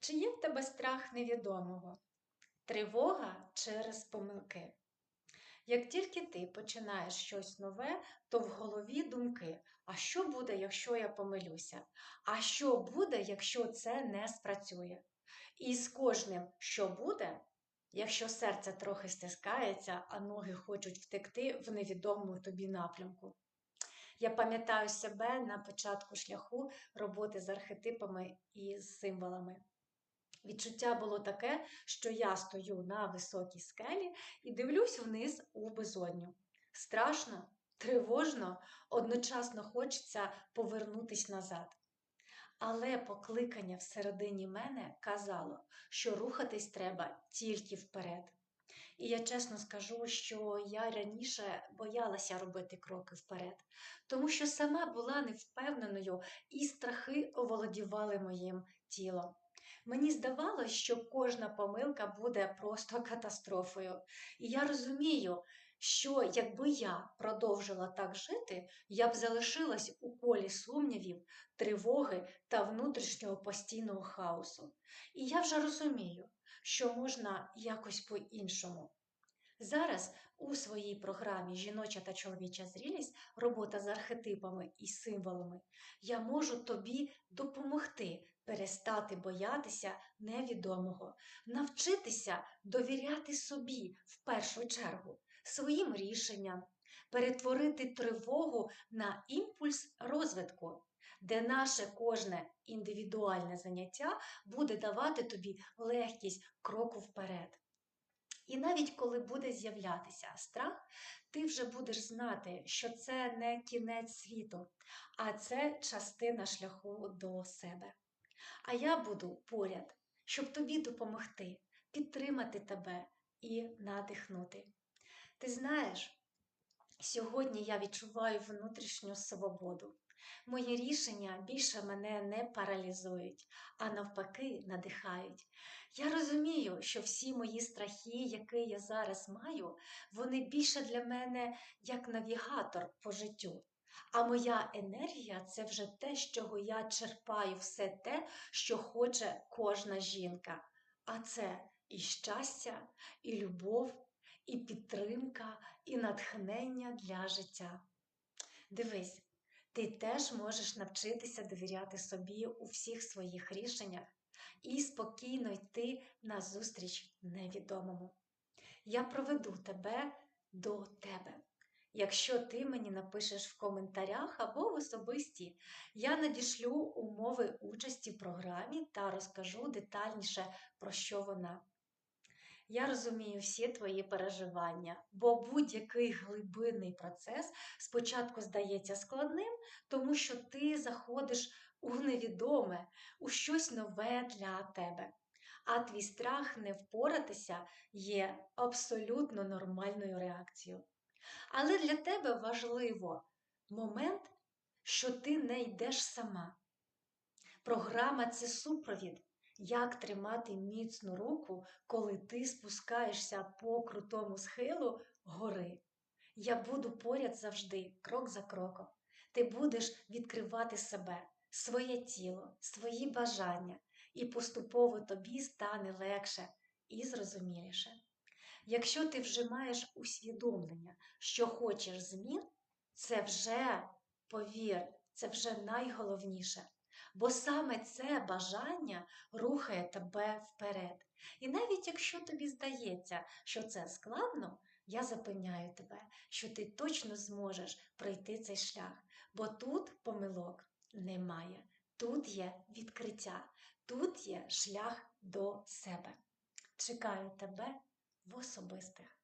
Чи є в тебе страх невідомого? Тривога через помилки? Як тільки ти починаєш щось нове, то в голові думки: а що буде, якщо я помилюся? А що буде, якщо це не спрацює? І з кожним, що буде, якщо серце трохи стискається, а ноги хочуть втекти в невідомому тобі напрямку. Я пам'ятаю себе на початку шляху роботи з архетипами і з символами. Відчуття було таке, що я стою на високій скелі і дивлюсь вниз у безодню. Страшно, тривожно, одночасно хочеться повернутись назад. Але покликання всередині мене казало, що рухатись треба тільки вперед. І я чесно скажу, що я раніше боялася робити кроки вперед, тому що сама була невпевненою, і страхи оволодівали моїм тілом. Мені здавалося, що кожна помилка буде просто катастрофою. І я розумію, що якби я продовжила так жити, я б залишилась у колі сумнівів, тривоги та внутрішнього постійного хаосу. І я вже розумію, що можна якось по-іншому. Зараз у своїй програмі Жіноча та чоловіча зрілість, робота з архетипами і символами, я можу тобі допомогти перестати боятися невідомого, навчитися довіряти собі в першу чергу, своїм рішенням, перетворити тривогу на імпульс розвитку. Де наше кожне індивідуальне заняття буде давати тобі легкість кроку вперед. І навіть коли буде з'являтися страх, ти вже будеш знати, що це не кінець світу, а це частина шляху до себе. А я буду поряд, щоб тобі допомогти, підтримати тебе і надихнути. Ти знаєш, сьогодні я відчуваю внутрішню свободу. Мої рішення більше мене не паралізують, а навпаки, надихають. Я розумію, що всі мої страхи, які я зараз маю, вони більше для мене як навігатор по життю. А моя енергія це вже те, з чого я черпаю все те, що хоче кожна жінка. А це і щастя, і любов, і підтримка, і натхнення для життя. Дивись. Ти теж можеш навчитися довіряти собі у всіх своїх рішеннях і спокійно йти на зустріч невідомому. Я проведу тебе до тебе. Якщо ти мені напишеш в коментарях або в особисті, я надішлю умови участі в програмі та розкажу детальніше, про що вона. Я розумію всі твої переживання, бо будь-який глибинний процес спочатку здається складним, тому що ти заходиш у невідоме, у щось нове для тебе. А твій страх не впоратися є абсолютно нормальною реакцією. Але для тебе важливо момент, що ти не йдеш сама. Програма це супровід. Як тримати міцну руку, коли ти спускаєшся по крутому схилу гори? Я буду поряд завжди, крок за кроком. Ти будеш відкривати себе, своє тіло, свої бажання, і поступово тобі стане легше і зрозуміліше. Якщо ти вже маєш усвідомлення, що хочеш змін, це вже, повір, це вже найголовніше. Бо саме це бажання рухає тебе вперед. І навіть якщо тобі здається, що це складно, я запевняю тебе, що ти точно зможеш пройти цей шлях, бо тут помилок немає. Тут є відкриття, тут є шлях до себе. Чекаю тебе в особистих.